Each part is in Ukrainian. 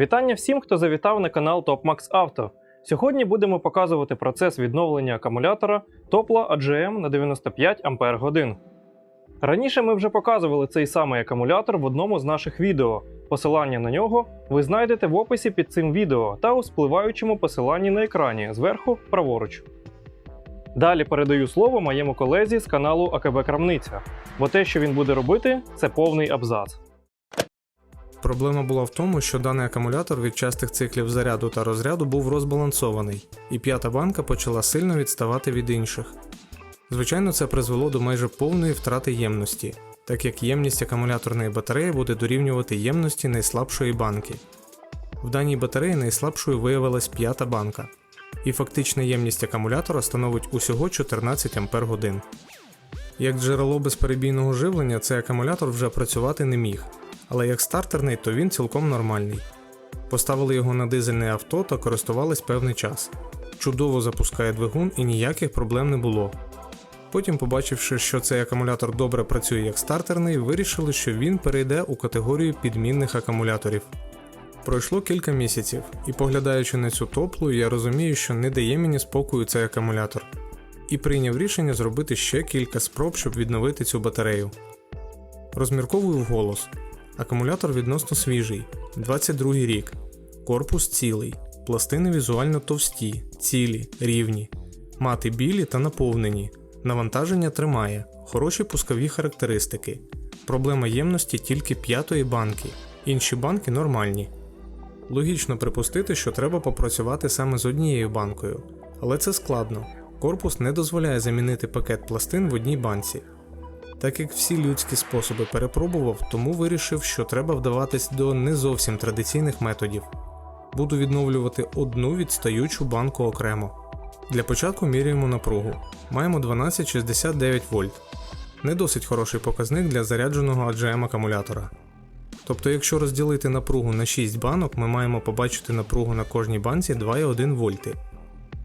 Вітання всім, хто завітав на канал TopMax Auto. Сьогодні будемо показувати процес відновлення акумулятора Topla AGM на 95 Ах. Раніше ми вже показували цей самий акумулятор в одному з наших відео. Посилання на нього ви знайдете в описі під цим відео та у спливаючому посиланні на екрані зверху праворуч. Далі передаю слово моєму колезі з каналу АКБ Крамниця, бо те, що він буде робити, це повний абзац. Проблема була в тому, що даний акумулятор від частих циклів заряду та розряду був розбалансований, і п'ята банка почала сильно відставати від інших. Звичайно, це призвело до майже повної втрати ємності, так як ємність акумуляторної батареї буде дорівнювати ємності найслабшої банки. В даній батареї найслабшою виявилась п'ята банка, і фактична ємність акумулятора становить усього 14 Ах. Як джерело безперебійного живлення, цей акумулятор вже працювати не міг, але як стартерний, то він цілком нормальний. Поставили його на дизельне авто та користувались певний час. Чудово запускає двигун і ніяких проблем не було. Потім, побачивши, що цей акумулятор добре працює як стартерний, вирішили, що він перейде у категорію підмінних акумуляторів. Пройшло кілька місяців, і поглядаючи на цю топлу, я розумію, що не дає мені спокою цей акумулятор. І прийняв рішення зробити ще кілька спроб, щоб відновити цю батарею. Розмірковую вголос. Акумулятор відносно свіжий, 22 рік. Корпус цілий, пластини візуально товсті, цілі, рівні, мати білі та наповнені. Навантаження тримає, хороші пускові характеристики. Проблема ємності тільки п'ятої банки, інші банки нормальні. Логічно припустити, що треба попрацювати саме з однією банкою, але це складно. Корпус не дозволяє замінити пакет пластин в одній банці. Так як всі людські способи перепробував, тому вирішив, що треба вдаватись до не зовсім традиційних методів. Буду відновлювати одну відстаючу банку окремо. Для початку міряємо напругу. Маємо 1269 вольт. Не досить хороший показник для зарядженого AGM акумулятора. Тобто, якщо розділити напругу на 6 банок, ми маємо побачити напругу на кожній банці 2,1 вольти.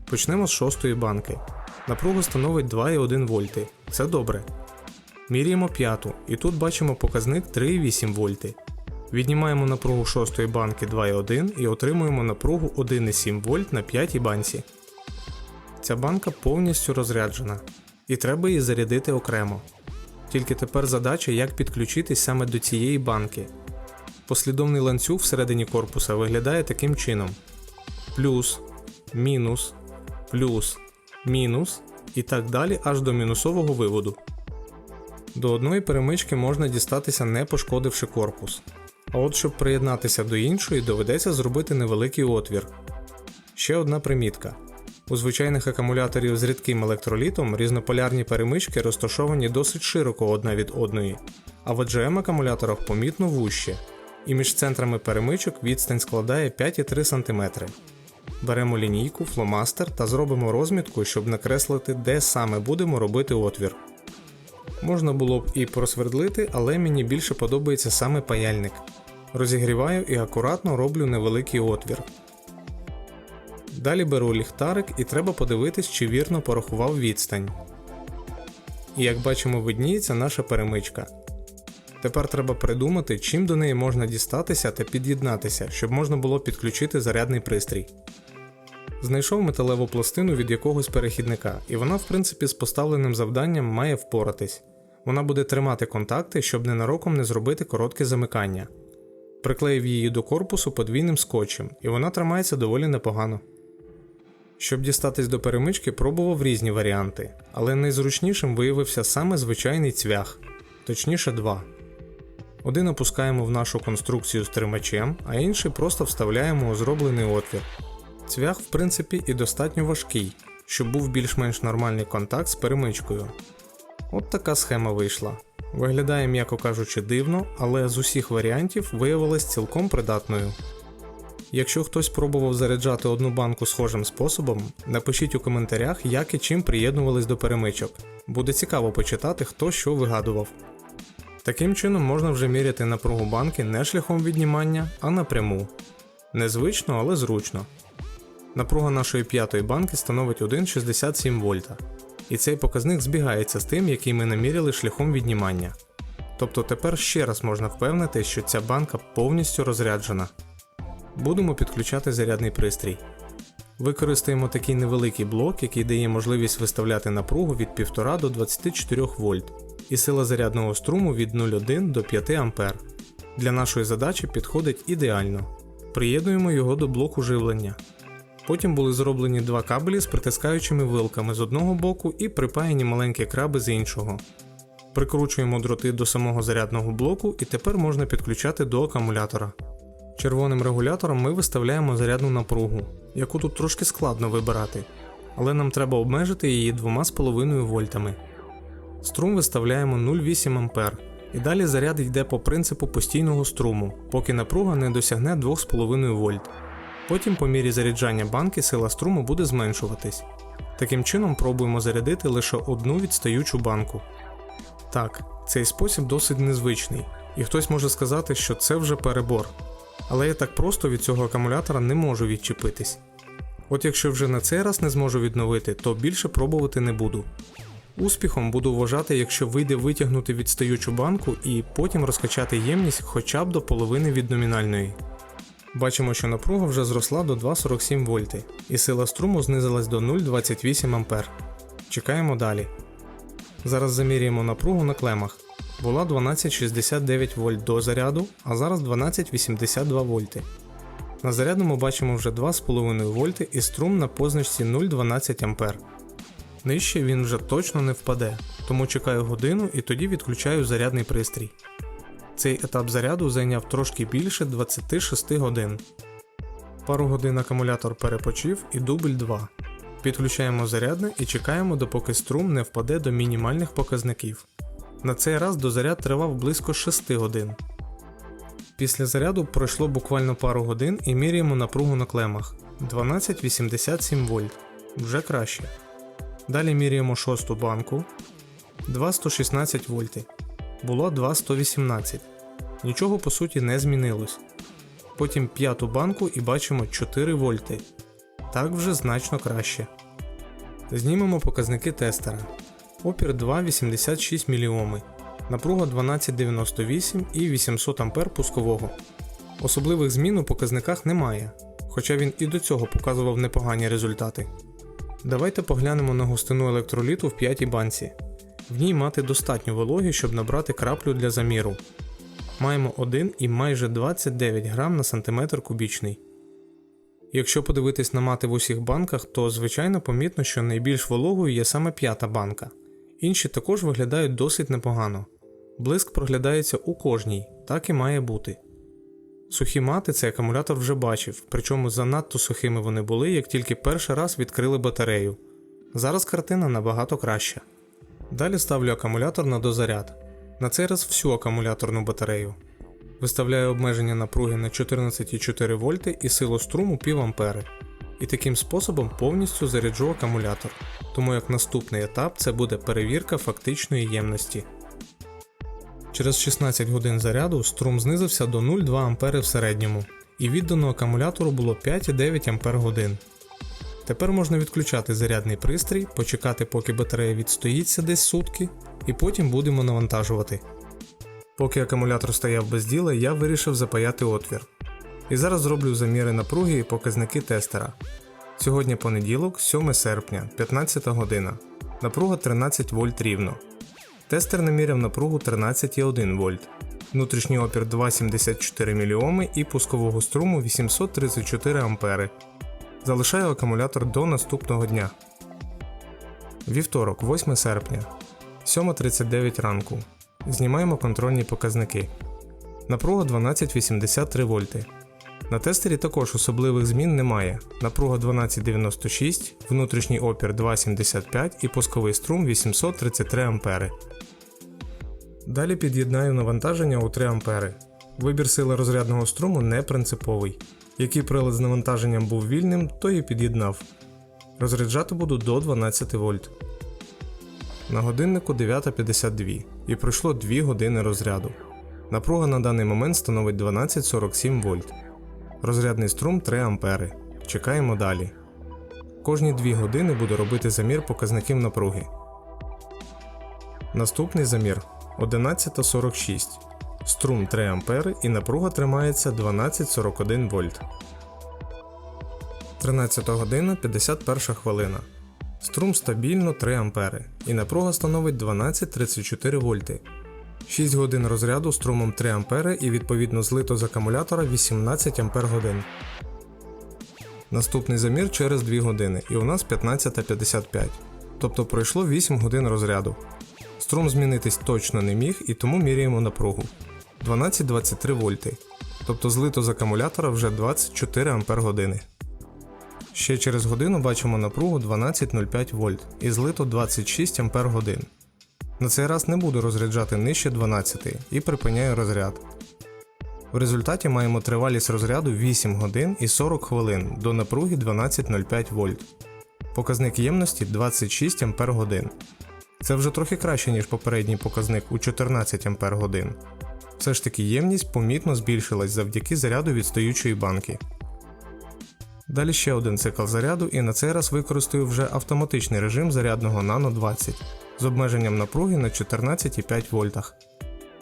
Почнемо з шостої банки. Напруга становить 2,1 вольти. Це добре. Міряємо п'яту, і тут бачимо показник 3,8 вольти. Віднімаємо напругу шостої банки 2,1 і отримуємо напругу 1,7 вольт на п'ятій банці. Ця банка повністю розряджена, і треба її зарядити окремо. Тільки тепер задача, як підключитись саме до цієї банки. Послідовний ланцюг всередині корпуса виглядає таким чином: плюс, мінус, плюс, мінус і так далі аж до мінусового виводу. До одної перемички можна дістатися не пошкодивши корпус. А от щоб приєднатися до іншої, доведеться зробити невеликий отвір. Ще одна примітка. У звичайних акумуляторів з рідким електролітом різнополярні перемички розташовані досить широко одна від одної, а в AGM акумуляторах помітно вужче, і між центрами перемичок відстань складає 5,3 см. Беремо лінійку, фломастер та зробимо розмітку, щоб накреслити, де саме будемо робити отвір. Можна було б і просвердлити, але мені більше подобається саме паяльник. Розігріваю і акуратно роблю невеликий отвір. Далі беру ліхтарик і треба подивитись, чи вірно порахував відстань. І як бачимо, видніється наша перемичка. Тепер треба придумати, чим до неї можна дістатися та під'єднатися, щоб можна було підключити зарядний пристрій. Знайшов металеву пластину від якогось перехідника, і вона, в принципі, з поставленим завданням має впоратись. Вона буде тримати контакти, щоб ненароком не зробити коротке замикання. Приклеїв її до корпусу подвійним скотчем, і вона тримається доволі непогано. Щоб дістатись до перемички, пробував різні варіанти, але найзручнішим виявився саме звичайний цвях, точніше два. Один опускаємо в нашу конструкцію з тримачем, а інший просто вставляємо у зроблений отвір. Цвях, в принципі, і достатньо важкий, щоб був більш-менш нормальний контакт з перемичкою. От така схема вийшла. Виглядає, м'яко кажучи, дивно, але з усіх варіантів виявилась цілком придатною. Якщо хтось пробував заряджати одну банку схожим способом, напишіть у коментарях, як і чим приєднувались до перемичок. Буде цікаво почитати, хто що вигадував. Таким чином можна вже міряти напругу банки не шляхом віднімання, а напряму. Незвично, але зручно. Напруга нашої п'ятої банки становить 1,67 вольта, і цей показник збігається з тим, який ми наміряли шляхом віднімання. Тобто тепер ще раз можна впевнити, що ця банка повністю розряджена. будемо підключати зарядний пристрій. Використаємо такий невеликий блок, який дає можливість виставляти напругу від 1,5 до 24 вольт і сила зарядного струму від 0,1 до 5 А. Для нашої задачі підходить ідеально. Приєднуємо його до блоку живлення. Потім були зроблені два кабелі з притискаючими вилками з одного боку і припаяні маленькі краби з іншого. Прикручуємо дроти до самого зарядного блоку і тепер можна підключати до акумулятора. Червоним регулятором ми виставляємо зарядну напругу, яку тут трошки складно вибирати, але нам треба обмежити її 2,5 вольтами. Струм виставляємо 0,8 А, і далі заряд йде по принципу постійного струму, поки напруга не досягне 2,5 вольт. Потім по мірі заряджання банки сила струму буде зменшуватись. Таким чином пробуємо зарядити лише одну відстаючу банку. Так, цей спосіб досить незвичний, і хтось може сказати, що це вже перебор. Але я так просто від цього акумулятора не можу відчепитись. От якщо вже на цей раз не зможу відновити, то більше пробувати не буду. Успіхом буду вважати, якщо вийде витягнути відстаючу банку і потім розкачати ємність хоча б до половини від номінальної. Бачимо, що напруга вже зросла до 2,47 вольти, і сила струму знизилась до 0,28 А. Чекаємо далі. Зараз замірюємо напругу на клемах. Була 12,69 вольт до заряду, а зараз 12,82 вольти. На зарядному бачимо вже 2,5 вольти і струм на позначці 0,12 А. Нижче він вже точно не впаде, тому чекаю годину і тоді відключаю зарядний пристрій. Цей етап заряду зайняв трошки більше 26 годин. Пару годин акумулятор перепочив і дубль 2. Підключаємо зарядне і чекаємо, допоки струм не впаде до мінімальних показників. На цей раз дозаряд тривав близько 6 годин. Після заряду пройшло буквально пару годин і міряємо напругу на клемах 12,87 вольт. Вже краще. Далі міряємо шосту банку 2,116 вольти. Було 2,118. Нічого по суті не змінилось. Потім п'яту банку і бачимо 4 вольти. Так вже значно краще. Знімемо показники тестера. Опір 2,86 мОм, напруга 1298 і 800 А пускового. Особливих змін у показниках немає, хоча він і до цього показував непогані результати. Давайте поглянемо на густину електроліту в п'ятій банці. В ній мати достатньо вологі, щоб набрати краплю для заміру. Маємо 1 і майже 29 грам на сантиметр кубічний. Якщо подивитись на мати в усіх банках, то звичайно помітно, що найбільш вологою є саме п'ята банка. Інші також виглядають досить непогано. Блиск проглядається у кожній, так і має бути. Сухі мати цей акумулятор вже бачив, причому занадто сухими вони були, як тільки перший раз відкрили батарею. Зараз картина набагато краща. Далі ставлю акумулятор на дозаряд. На цей раз всю акумуляторну батарею. Виставляю обмеження напруги на 14,4 вольти і силу струму пів ампери. І таким способом повністю заряджу акумулятор, тому як наступний етап це буде перевірка фактичної ємності. Через 16 годин заряду струм знизився до 0,2 ампери в середньому, і віддано акумулятору було 5,9 ампер годин. Тепер можна відключати зарядний пристрій, почекати, поки батарея відстоїться десь сутки, і потім будемо навантажувати. Поки акумулятор стояв без діла, я вирішив запаяти отвір. І зараз зроблю заміри напруги і показники тестера. Сьогодні понеділок, 7 серпня, 15 година. Напруга 13 вольт рівно. Тестер наміряв напругу 13,1 вольт. Внутрішній опір 2,74 мОм і пускового струму 834 ампери. Залишаю акумулятор до наступного дня. Вівторок, 8 серпня, 7.39 ранку. Знімаємо контрольні показники. Напруга 12,83 вольти. На тестері також особливих змін немає. Напруга 12,96, внутрішній опір 2,75 і пусковий струм 833 ампери. Далі під'єднаю навантаження у 3 ампери. Вибір сили розрядного струму не принциповий. Який прилад з навантаженням був вільним, то і під'єднав. Розряджати буду до 12 вольт. На годиннику 9.52 і пройшло 2 години розряду. Напруга на даний момент становить 12,47 вольт. Розрядний струм 3 ампери. Чекаємо далі. Кожні 2 години буду робити замір показників напруги. Наступний замір 11.46. Струм 3 А і напруга тримається 1241 вольт. 13 година 51 хвилина. Струм стабільно 3 А і напруга становить 1234 вольти. 6 годин розряду струмом 3 А і відповідно злито з акумулятора 18 Ах. Наступний замір через 2 години і у нас 15.55. Тобто пройшло 8 годин розряду. Струм змінитись точно не міг і тому міряємо напругу. 12-23 вольти. Тобто злито з акумулятора вже 24 Ампер години. Ще через годину бачимо напругу 12,05 вольт і злито 26 Ампер годин. На цей раз не буду розряджати нижче 12 і припиняю розряд. В результаті маємо тривалість розряду 8 годин і 40 хвилин до напруги 12,05 вольт. Показник ємності 26 Ампер годин. Це вже трохи краще, ніж попередній показник у 14 Ампер годин. Все ж таки ємність помітно збільшилась завдяки заряду відстаючої банки. Далі ще один цикл заряду і на цей раз використаю вже автоматичний режим зарядного Nano 20 з обмеженням напруги на 14,5 вольтах.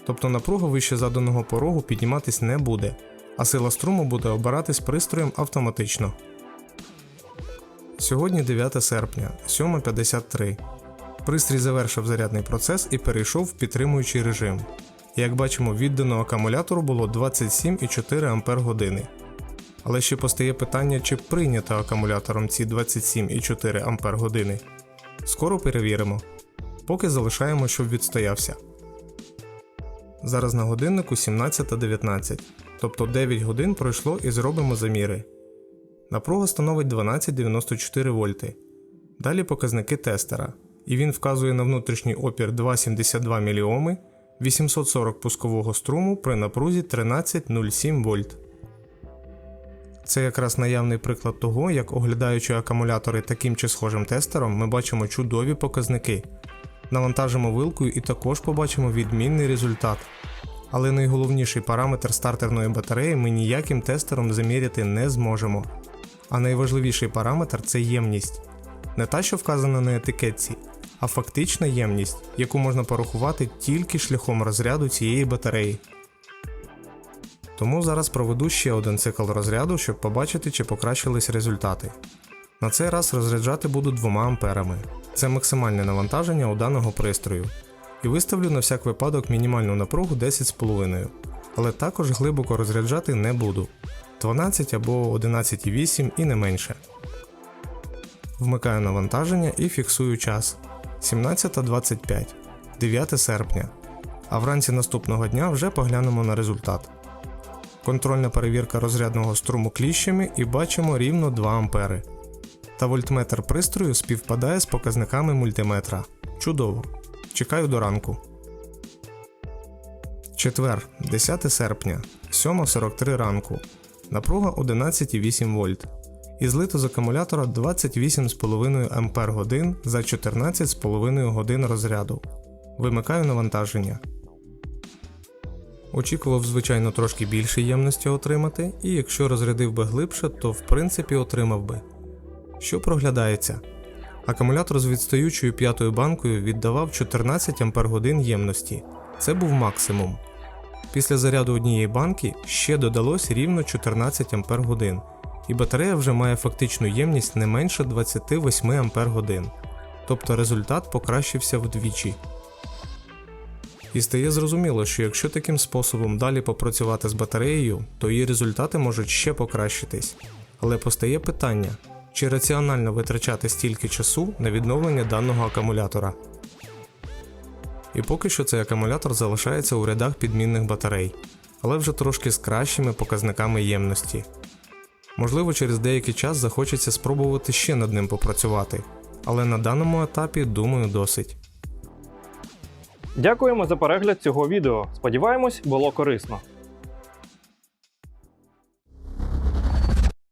Тобто напруга вище заданого порогу підніматись не буде, а сила струму буде обиратись пристроєм автоматично. Сьогодні 9 серпня, 7.53. Пристрій завершив зарядний процес і перейшов в підтримуючий режим. Як бачимо, віддано акумулятору було 27,4 Ампер години. Але ще постає питання, чи прийнято акумулятором ці 27,4 Ампер години. Скоро перевіримо. Поки залишаємо, щоб відстоявся. Зараз на годиннику 17.19, тобто 9 годин пройшло і зробимо заміри. Напруга становить 12,94 вольти. Далі показники тестера, і він вказує на внутрішній опір 2,72 мОм, 840 пускового струму при напрузі 13,07 вольт. Це якраз наявний приклад того, як оглядаючи акумулятори таким чи схожим тестером, ми бачимо чудові показники. Навантажимо вилкою і також побачимо відмінний результат. Але найголовніший параметр стартерної батареї ми ніяким тестером заміряти не зможемо. А найважливіший параметр це ємність. Не та, що вказана на етикетці, а фактична ємність, яку можна порахувати тільки шляхом розряду цієї батареї. Тому зараз проведу ще один цикл розряду, щоб побачити, чи покращились результати. На цей раз розряджати буду 2 амперами. Це максимальне навантаження у даного пристрою. І виставлю на всяк випадок мінімальну напругу 10,5, але також глибоко розряджати не буду 12 або 11,8 і не менше. Вмикаю навантаження і фіксую час 17.25, 9 серпня. А вранці наступного дня вже поглянемо на результат. Контрольна перевірка розрядного струму кліщами і бачимо рівно 2 ампери. Та вольтметр пристрою співпадає з показниками мультиметра. Чудово! Чекаю до ранку. Четвер, 10 серпня, 7.43 ранку. Напруга 11,8 вольт. І злито з акумулятора 28,5 Ампер годин за 14,5 годин розряду. Вимикаю навантаження. Очікував, звичайно, трошки більше ємності отримати, і якщо розрядив би глибше, то в принципі отримав би. Що проглядається? Акумулятор з відстаючою п'ятою банкою віддавав 14 Ампер годин ємності. Це був максимум. Після заряду однієї банки ще додалось рівно 14 Ампер годин, і батарея вже має фактичну ємність не менше 28 Ампер годин. Тобто результат покращився вдвічі. І стає зрозуміло, що якщо таким способом далі попрацювати з батареєю, то її результати можуть ще покращитись. Але постає питання, чи раціонально витрачати стільки часу на відновлення даного акумулятора. І поки що цей акумулятор залишається у рядах підмінних батарей, але вже трошки з кращими показниками ємності. Можливо, через деякий час захочеться спробувати ще над ним попрацювати, але на даному етапі, думаю, досить. Дякуємо за перегляд цього відео. Сподіваємось, було корисно.